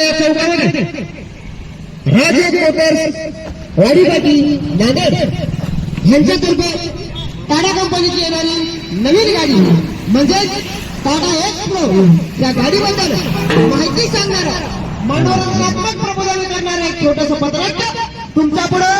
चौकामध्ये राजे मोटर्स वाडीपाटी नांदेड यांच्यातर्फे टाटा कंपनीची येणारी नवीन गाडी म्हणजेच टाटा एक्सप्रो या गाडीबद्दल माहिती सांगणार मनोरंजनात्मक प्रबोधन करणारा एक छोटस पत्रक तुमच्यापुढे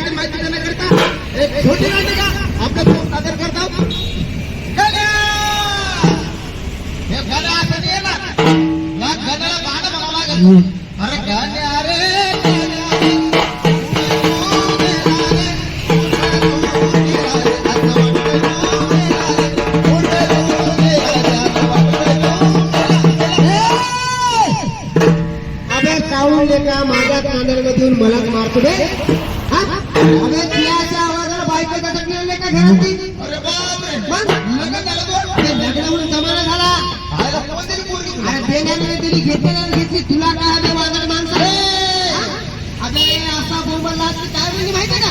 या माहिती देण्याकरिता एक छोटी नाटिका आपल्यासमोर सादर करतात हे। असं नाही येणार. या गाणं म्हणावं लागेल. अरे गण्या रे, माझ्या मलाच मारतो बे? अरे देण्याने दिली घेतलेल्या घेतली. तुला काय अबे वाजर माणसं? हा? अबे असा बोंबल की काय म्हणजे माहिती का?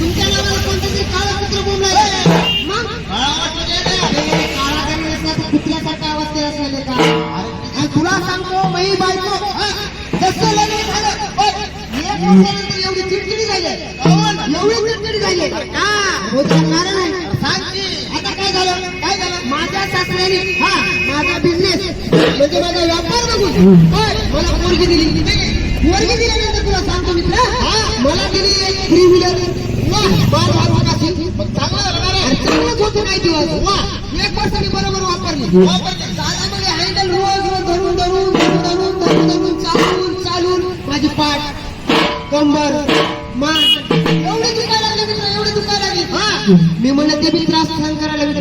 तुमच्या नावाला कोणतं तरी काळं कुत्र बोंबला कुत्र्यासारखा आवाज का आणि तुला सांगतो मई बायको हा, जसं लग्न झालं ओय, एक वर्षानंतर एवढी चिडचिडी झाली. एवढी चिडचिडी झाली. का होतं कारण आहे सांग की. आता काय झालं? काय झालं? माझ्या सासऱ्याने हा? माझा बिझनेस म्हणजे माझा व्यापार बघून. मला पोरगी दिली. पोरगी दिल्यानंतर तुला सांगतो मित्र. हा मला दिली एक थ्री व्हीलर चांगलं होतं नाही दिवस एक वर्ष मी बरोबर वापरली. वापरली. सालामध्ये हँडल रोज रोज धरून धरून धरून धरून धरून धरून चालून चालून. माझी पाठ कंबर मान एवढे दुखायला लागले मित्र एवढे दुखायला लागले. हा मी म्हणत ते मी त्रास सहन करायला मी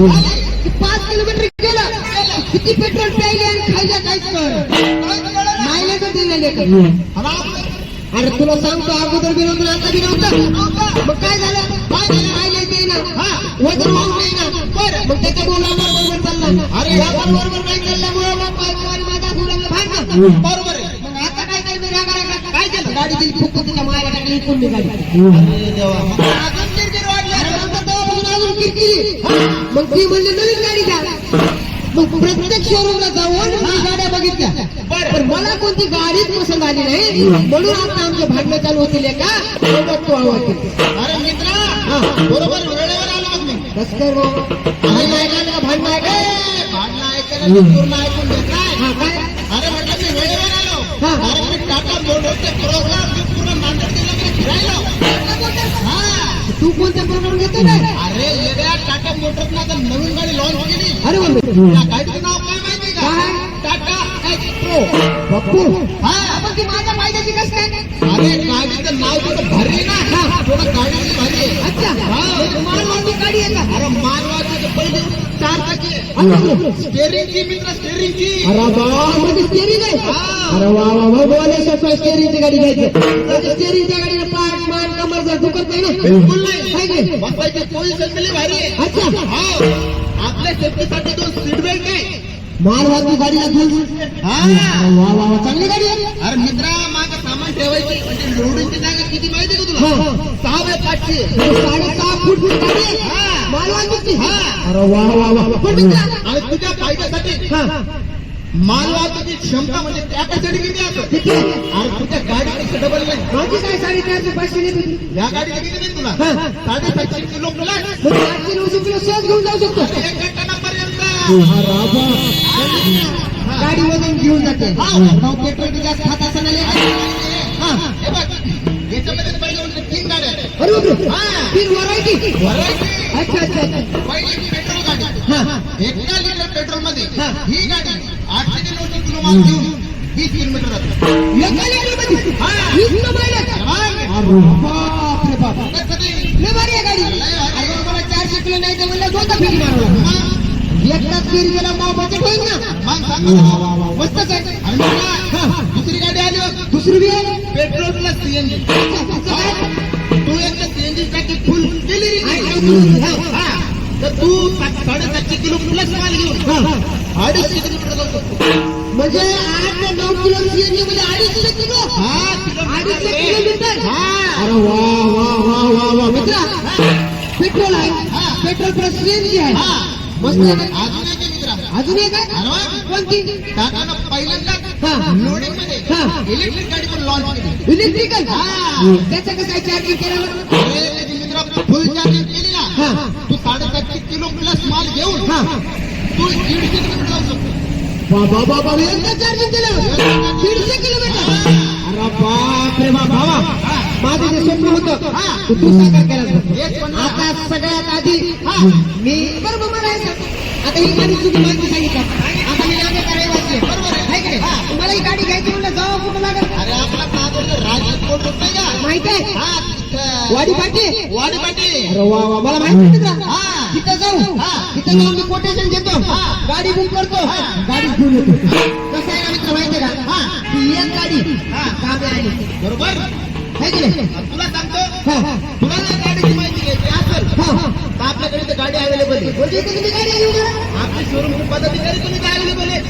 पाच किलोमीटर गेलं. किती पेट्रोल प्यायले आणि खायला काहीच कर मायलेज दिलेले अरे तुला सांगतो अगोदर बी नव्हतं आता बी नव्हतं मग काय झालं? काय झालं? मायलेज देईना वजन वाहून देईना बरं मग त्याच्या बोलावर बरोबर चालला. अरे व्यापार बरोबर नाही चालल्यामुळे मग बरोबर आहे. मग आता काय काय काय केलं? गाडी दिली फुकट तिच्या मायला टाकली इकडून निघाली. अरे देवा. किरकिरी मग ती म्हणली नवीन गाडी घ्या. मग प्रत्येक शोरूमला जाऊन मी गाड्या बघितल्या. पण मला कोणती गाडीच पसंत आली नाही. म्हणून आता आमचे भांडणं चालू होतील का एवढं तू आवाज. अरे मित्रा बरोबर वेळेवर आलो मी बस भाऊ. भांडणं ऐकायला भांडणं ऐकाय भांडणं ऐकायला पूर्ण ऐकून घे काय? काय. अरे मी टाटा मोटरचे प्रोग्राम पूर्ण नांदेड जिल्ह्यामध्ये फिरायलो. तू कोणत्या प्रोग्राम घेतो काय अरे आता नवीन गाडी लॉन्च केली अरे. त्या गाडीचं नाव काय माहिती का? टाटा एक्सप्रो बाप्पू हा आपण ती माझ्या फायद्याची कसं अरे गाडीचं नाव थोडं भारी ना हा. थोडं गाडीची भारी आहे अच्छा हा. मालवाहतूक गाडी आहे का अरे मानवाची पहिले चार चाकी अरे स्टेरिंगची मित्र स्टेरिंगची म्हणजे स्टेरिंग आहे. अरे वा वा वा बोले सोपं स्टेरिंगची गाडी घ्यायची स्टेरिंगच्या गाडीने मान कमर जर दुखत नाही ना बिलकुल नाही आहे की नाही? बसायची पोझिशन दिली भारी आहे. अच्छा. हा. आपल्या सेफ्टीसाठी दोन सीट बेल्ट आहे. मालवाहतूक गाडीला घेऊन हा. वा वा वा. चांगली गाडी आहे. अरे मित्रा माझं सामान ठेवायची. म्हणजे लोडिंगची जागा किती माहिती का हा, तुला? हा. सहा बाय पाचशे. म्हणजे साडेसहा फूट फूट गाडी आहे. हा. मालवाहतूकची हा. अरे वा वा वा. पण मित्रा आणि तुझ्या फायद्यासाठी हा मालवाहतुकीची क्षमता म्हणजे कॅपॅसिटी किती असं? किती? आहे? अरे तुझ्या गाडीपेक्षा डबल नाही माझी काय साडेचारशे पाचशे नाही तुझी या गाडीचं किती नाही तुला. साडेसातशे किलो म्हणजे आठशे नऊशे किलो सहज घेऊन जाऊ शकतो. एक गाडी वजन घेऊन जाते. हा. भाऊ पेट्रोल जास्त खात असं नाही हा. हे बघ. याच्यामध्ये पहिले म्हणजे तीन गाड्या. आहेत अरे बापरे. हा. तीन व्हरायटी Variety. अच्छा अच्छा अच्छा. पहिली पेट्रोल गाडी. एका लिटर पेट्रोलमध्ये हा. गाडी आठशे किलोमीटर किलो माल घेऊन वीस किलोमीटर जाते. हा. चारशे किलो नाही म्हणलं दोनदा फेरी मारवला मग एकटाच फेरी गेला मग बजेट होईल ना. मग सांग. मस्तच आहे दुसरी गाडी आली. दुसरी बी आहे पेट्रोल प्लस सीएनजी? तू एकदा सीएनजी टाकी फुल केली. तर तू सात- साडेसातशे किलो प्लस माल घेऊन. अडीचशे किलोमीटर जाऊ शकतो म्हणजे आठ ते नऊ किलो सीएनजी मध्ये अडीचशे किलो हा अडीचशे किलोमीटर हा अरे वा वा वा वा वा मित्रा पेट्रोल आहे. पेट्रोल प्लस सीएनजी आहे हा. मस्त? अजून एक मित्रा अजून एक आहे. कोणती टाटानं पहिल्यांदा. लोडिंगमध्ये. इलेक्ट्रिक गाडी पण लॉन्च केली इलेक्ट्रिकल हा. त्याचं कसं काय चार्जिंग केलं अरे त्याची मित्रा फुल चार्जिंग केली ना हा. साडेसातशे किलो प्लस माल घेऊन तू दीडशे किलोमीटर जाऊ शकतो बाबा बाबा चार्जिंग केलं दीडशे किलोमीटर अरे बाप रे भावा माझं जे स्वप्न होतं हा. ते साकार केलं. आता सगळ्यात आधी. मी बरोबर मला. आता ही गाडी तुम्ही माहिती सांगितलं आता मी नांदेड रहिवासी आहे. बरोबर आहे हाय की नाही? हा. तुम्हाला ही गाडी घ्यायची म्हणलं जावं कुठं लागेल अरे आपला होत का माहीत आहे हा तिथं वाडी पाटी वाडी पाटी अरे वा वा मला माहिती आहे मित्रा. हा. तिथं जाऊ हा. तिथं जाऊन मी कोटेशन घेतो हा. गाडी बुक करतो हा. गाडी घेऊन येतो कसं आहे ना मित्र माहिती आहे का हा. ती एक गाडी हा. कामे आली बरोबर की नाही तुला सांगतो हा, हा. तुला जर गाडीची माहिती घ्यायची असेल हा, हा. तर आपल्याकडे तर गाडी अवेलेबल आहे म्हणजे इथे तुम्ही गाडी घेऊन या. आपली शोरूम पदाधिकारी तुम्ही काय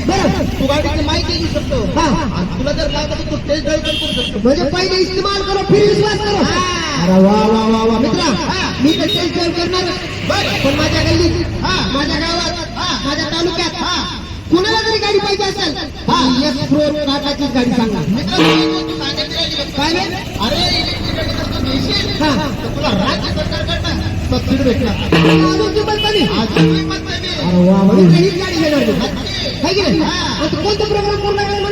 बरं तू गाडीची माहिती घेऊ शकतो तुला जर लागत तर तू टेस्ट ड्राईव्ह करू शकतो म्हणजे पहिले इस्तेमाल करो फिर विश्वास करो हा. अरे वा वा वा वा मित्रा. मी तर टेस्ट ड्राईव्ह करणार. पण माझ्या गल्लीत हा. माझ्या गावात हा. माझ्या तालुक्यात हा. कुणाला जरी गाडी पाहिजे असेल हा. एक प्रो टाटाचीच गाडी सांगा. काय? अरे हा. तुला राज्य सरकारकडनं सबसिडी भेटणार अजून म्हणजे किंमत गाडी घेणार की नाही? प्रोग्राम पूर्ण करायला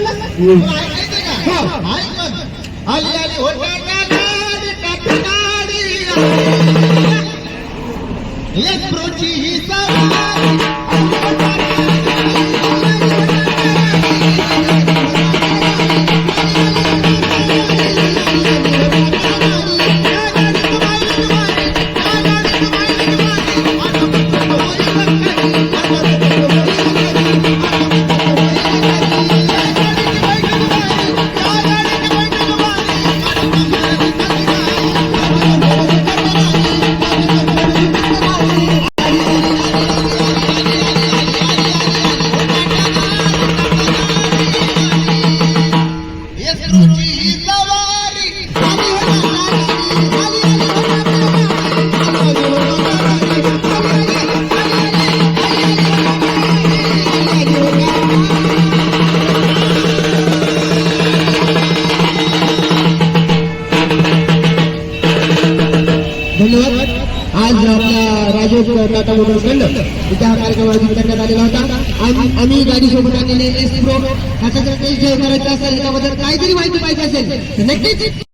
आज आपल्या राजेश टाटा मोटर फंड इथे कार्यक्रम आयोजित करण्यात आलेला होता. आणि आम्ही गाडी सोबत आलेले एस प्रो ह्याचा जर टेस्ट करायचा असेल त्याबद्दल काहीतरी माहिती पाहिजे असेल नक्कीच